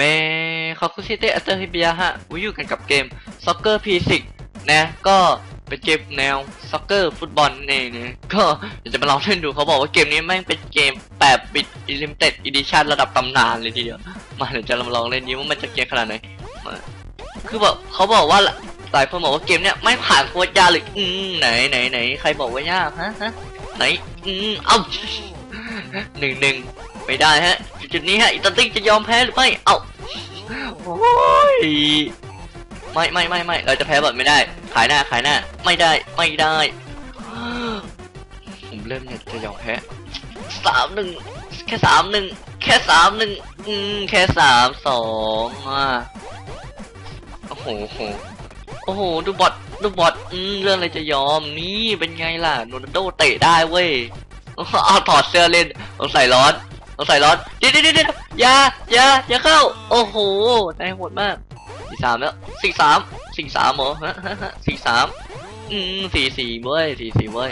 เมคอคุซิเตอัตเตอร์ฮิบียฮะวิอยู่กันกับเกม Soccer P6 นะก็เป็นเกมแนวซ็อกเกอร์ฟุตบอลนี่นะก็เดี๋ยวจะมาลองเล่นดูเขาบอกว่าเกมนี้แม่งเป็นเกม8บิต Limited Edition ระดับตำนานเลยทีเดียว มาเดี๋ยวจะมาลองเล่นนี้ว่ามันจะเกมขนาดไหนมาคือแบบเขาบอกว่าหลายคนบอกว่าเกมเนี้ยไม่ผ่านโคตรยากเลยอืมไหนไหนไหนใครบอกว่ายากฮะฮะไหนอืมเอ้าหนึ่งหนึ่งไม่ได้ฮะจุดนี้ฮะอิตาลีจะยอมแพ้หรือไม่เอ้า โอ้ยไม่ไม่ไม่ไม่เราจะแพ้แบบไม่ได้ ขายหน้าขายหน้า ไม่ได้ไม่ได้ ผมเริ่มเนี่ยจะยอมแพ้สามหนึ่งแค่สามหนึ่งแค่สามหนึ่งอืมแค่สามสองอะโอ้โหโอ้โหดูบอทดูบอทอืมเรื่องอะไรจะยอมนี่เป็นไงล่ะโรนัลโดเตะได้เว้ยเอาถอดเสื้อเล่นต้องใส่ร้อนต้องใส่ร้อนเดี๋ยวเดี๋ยวเดี๋ยว อย่าอย่าอย่าเข้า โอ้โหได้โหดมากสี่สามแล้วสี่สามสี่สามเหรอฮะฮะสี่สามอืมสี่สี่เว้ยสี่สี่เว้ย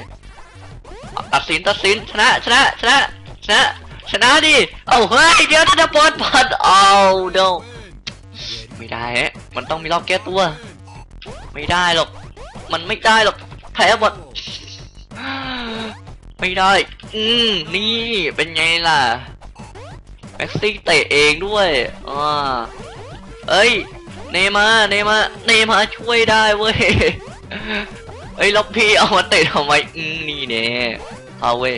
ตัดสินตัดสินชนะชนะชนะชนะชนะดิเอาเฮ้ยเดี๋ยวจะปอดปอดเอาเดี๋ยวไม่ได้ฮะมันต้องมีรอบแก้ตัว ไม่ได้หรอกมันไม่ได้หรอกแพ้หมดไม่ได้ อืมนี่เป็นไงล่ะ แม็กซี่เตะเองด้วยอ่าเอ้ย เนมา เนมา เนมาช่วยได้เว้ย เอ้ยแล้วพี่เอามาเตะทำไมอืมนี่แน่เอาเว้ย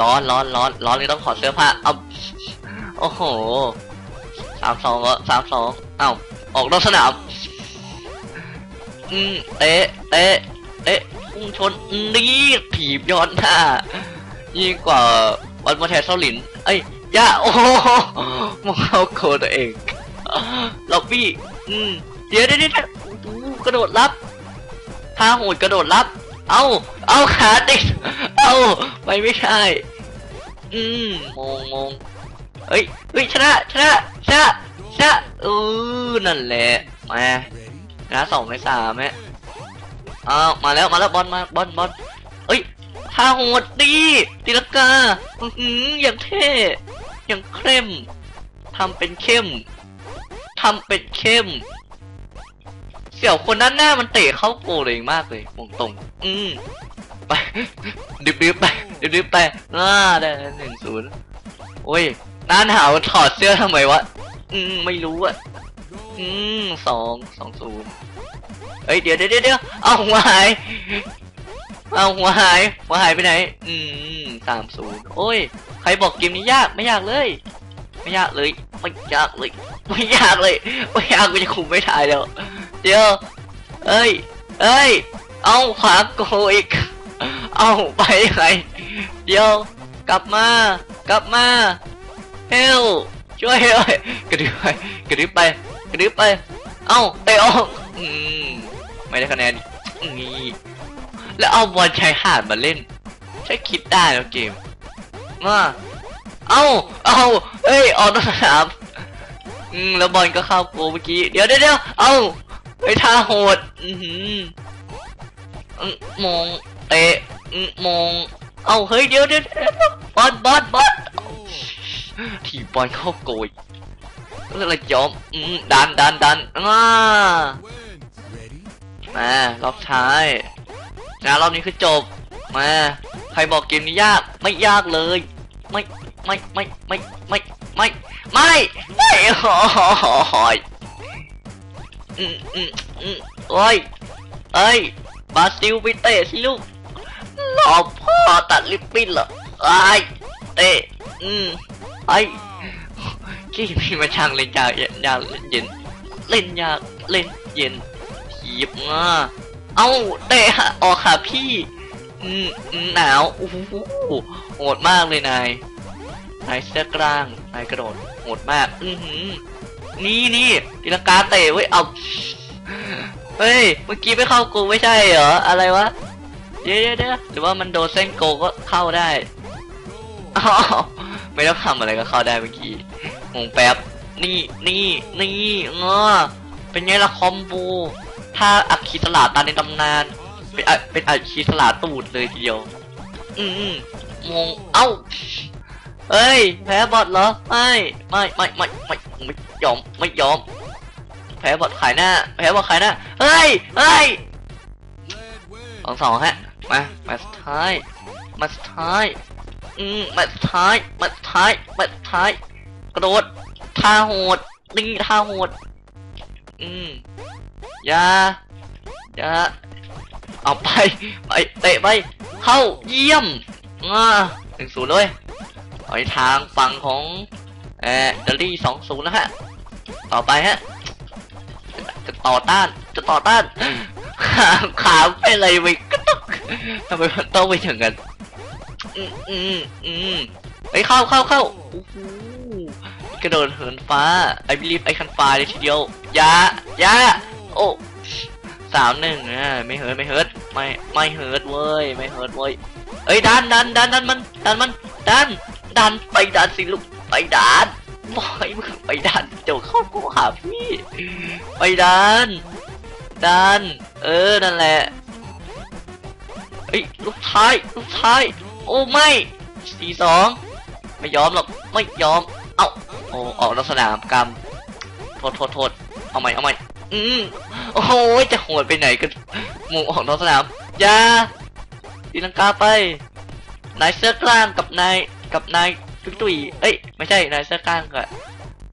ร้อนร้อนร้อนร้อนเลยต้องขอดเสื้อผ้าเอาโอ้โหสามสองก็สามสองเอ้าออกนอกสนาม อืมเตะเตะเตะพุ่งชนนี่ถีบย้อนหน้ายิ่งกว่าวันมาแทนเซาหลิน เอ้ย ย่าโอ้โหมองเข้าโคตัวเองล็อบบี้อืมเดี๋ยวเดี๋ยวเดี๋ยวกระโดดรับท่าโหดกระโดดรับ เอาเอาขาติดเอาไปไม่ได้อืมงงงงเฮ้ยเฮ้ยชนะชนะชนะชนะเออนั่นแหละมาชนะสองในสามแม่อ้าวมาแล้วมาแล้วบอลมาบอลบอลเอ้ย ท่าโหดดีตีลังกาอืออย่างเท่อย่างเข้มทำเป็นเข้มทำเป็นเข้ม เสี่ยวคนด้านหน้ามันเตะเข้าโกเลยมากเลยตรงตรง อืมไปดิบดิบๆไปดิบดิบๆไปอ่าได้หนึ่งศูนย์โอ้ยน้าหนาวถอดเสื้อทำไมวะ อืมไม่รู้อะอืมสองสองศูนย์เฮ้ยเดี๋ยวเดี๋ยวเดี๋ยวเอาหัวหาย เอาหัวหายหัวหายไปไหน อืมสามศูนย์โอ้ย ใครบอกเกมนี้ยากไม่ยากเลย ไม่ยากเลย ไม่ยากเลย ไม่ยากเลยไม่ยากกูจะคุมไม่ได้แล้ว เดี๋ยวเอ้ย เอ้ย เอาขวาโกอีก เอาไปไงเดี๋ยว กลับมา กลับมาเฮลช่วยเฮลกระดึ๊บไปกระดึ๊บไปกระดึ๊บไป เอ้าเตะออกอืมไม่ได้คะแนนนี่ แล้วเอาบอลชายหาดมาเล่นใช้คิดได้แล้วเกมมาเอ้าเอ้าเอ้ยออกนอกสนามอืมแล้วบอลก็เข้าโกเมื่อกี้เดี๋ยวเดี๋ยวเดี๋ยวเอ้าไอ้ท่าโหดอือหืออืมมองเตะอืมมองเอ้าเฮ้ยเดี๋ยวเดี๋ยวเดี๋ยวบอลบอลบอลถีบบอลเข้าโกยแล้วอะไรยอมอืมดันดันดันอ่ามารอบท้าย นะรอบนี้คือจบมาใครบอกเกมนี้ยากไม่ยากเลย ไม่ไม่ไม่ไม่ไม่ไม่ไม่ไม่โอ้ยอืมอืมอืมโอ้ยเอ้ยบาซิลไปเตะสิลูกหลอกพ่อตัดลิปปิ้นเหรอไอ้เตะอืมไอ้ที่มีมาช่างเล่นยากเย็นยากเล่นเย็น เล่นยากเล่นเย็นถีบมา เอาเตะออกค่ะพี่หนาวโอ้โหโหดมากเลยนายนายเสื้อกลางนายกระโดดโหดมาก อือหือนี่นี่ตีลังกาเตะเว้ยเอาเฮ้ยเมื่อกี้ไม่เข้ากูไม่ใช่เหรออะไรวะเดี๋ยวเดี๋ยวเหรือว่ามันโดนเส้นโกก็เข้าได้อ้าวไม่ต้องทำอะไรก็เข้าได้เมื่อกี้งงแป๊บนี่นี่นี่เงอเป็นไงล่ะคอมโบ ถ้าอักคีสลาตาในตำนาน เป็นอะเป็นอักคีสลาตูดเลยทีเดียว อืมมงเอ้าเอ้ยแพ้บอทเหรอไม่ไม่ไม่ไม่ไม่ไม่ยอมไม่ยอม แพ้บอทขายหน้าแพ้บอทขายหน้าเฮ้ยเฮ้ยสองสองฮะมามาสุดท้ายมาสุดท้ายอืมมาสุดท้ายมาสุดท้ายมาสุดท้ายกระโดดท่าโหดนี่ท่าโหดอืม อย่าอย่าเอาไปไปเตะไปเข้าเยี่ยมอ่าหนึ่งศูนย์เลยไปทางฝั่งของเอ่อเดลี่สองศูนย์นะฮะต่อไปฮะจะต่อต้านจะต่อต้านขาขาไปอะไรไปก็ต้องทำไมมันต้องไปอย่างนั้นอืมอืมอืมไปเข้าเข้าเข้าโอ้โหกระโดดเหินฟ้า I believe I can fly เลยทีเดียวอยาอยา โอ้สามหนึ่งอะไม่เฮิร์ตไม่เฮิร์ตไม่ไม่เฮิร์ตเว้ยไม่เฮิร์ตเว้ยเอ้ยดันดันดันดันมันดันมันดันดันไปดันสิลูกไปดันบอยมึงไปดันเดี๋ยวเข้ากูหาพี่ไปดันดันเออนั่นแหละเอ้ยลูกท้ายลูกท้ายโอ้ไม่สี่สองไม่ยอมหรอกไม่ยอมเอ้าโอ้ออกนอกสนามกรรมโทษโทษโทษเอาใหม่เอาใหม่ อืมโอ้โหจะโหดไปไหนกันหมูออกนอกสนามยาตีลังกาไป นายเสื้อกล้างกับนายกับนายตุ้ยตุ้ยเอ้ยไม่ใช่นายเสื้อกล้างกับ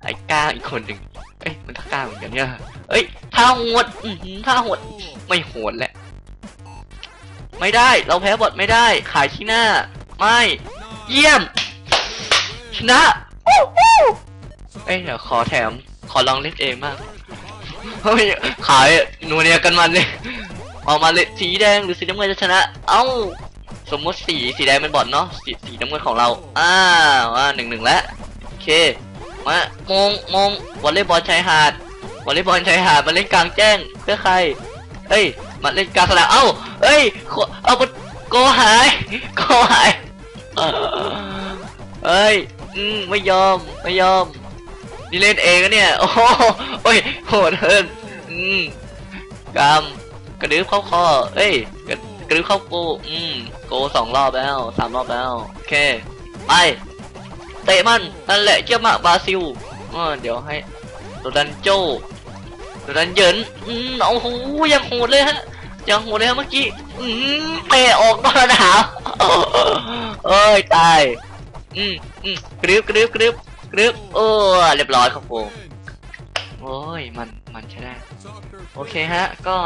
ไอ้กล้างอีกคนหนึ่งเอ้ยมันท่ากล้างเหมือนกันเนี่ยเอ้ยท่าโหดอือท่าโหดไม่โหดแหละ ไม่ได้เราแพ้บทไม่ได้ ขายที่หน้า ไม่ เยี่ยม ชนะโอ้โหเอ้ยเดี๋ยวขอแถมขอลองเล่นเองมาก เฮ้ยขายนัวเนียกันมันเลยออกมาเลยสีแดงหรือสีน้ำเงินจะชนะ เอ้า สมมติสีสีแดงเป็นบอทเนาะสีสีน้ำเงินของเราอ่าว่าหนึ่งหนึ่งแล้วโอเคมามงมงวอลเลย์บอลชายหาดวอลเลย์บอลชายหาดมาเล่นกลางแจ้งเพื่อใครเอ้ยมาเล่นกลางสนามเอ้าเอ้ยขอเอาไปโกหายโกหายเอ้ยอืมไม่ยอมไม่ยอม นี่เล่นเองนะเนี่ย โอ้โหโอ้ยโหดเฮินอืมกำกระดึ๊บเข้าคอเอ้ย กระกระดึ๊บเข้าโกอืมโกสองรอบแล้วสามรอบแล้วโอเคไปเตะมันนั่นแหละเจ้ามาบราซิลอ่าเดี๋ยวให้โดดันโจโดดันเยินอืมโอ้โหยังโหดเลยฮะยังโหดเลยฮะเมื่อกี้อืมเตะออกนอกสนามเอ้ยตายอืมอืมกรึบกรึบกรึบ กรึบโอ้เรียบร้อยครับผมโอ้ยมันมันใช่ได้ โอเคฮะ ก็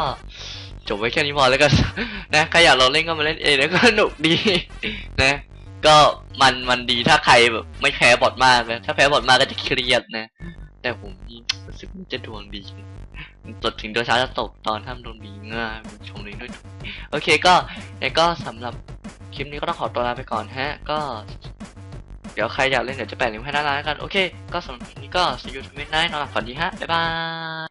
จบไว้แค่นี้พอแล้วกันนะใครอยากลองเล่นก็มาเล่นเองแล้วก็สนุกดีนะ ก็มันมันดีถ้าใครแบบไม่แพ้บอทมากนะถ้าแพ้บอทมากก็จะเครียดนะ แต่ผมนี่รู้สึกมันจะดวงดีตดถึงตัวช้าจะตกตอนทำดวงดีง่ายชมนี้ด้วย โอเคก็แล้วก็สำหรับคลิปนี้ก็ต้องขอตัวลาไปก่อนฮะ ก็ เดี๋ยวใครอยากเล่นเดี๋ยวจะแปะลิงก์ให้ด้านล่างแล้วกัน โอเค ก็สำหรับวันนี้ก็ see you tomorrow night นอนหลับฝันดีฮะ บ๊ายบาย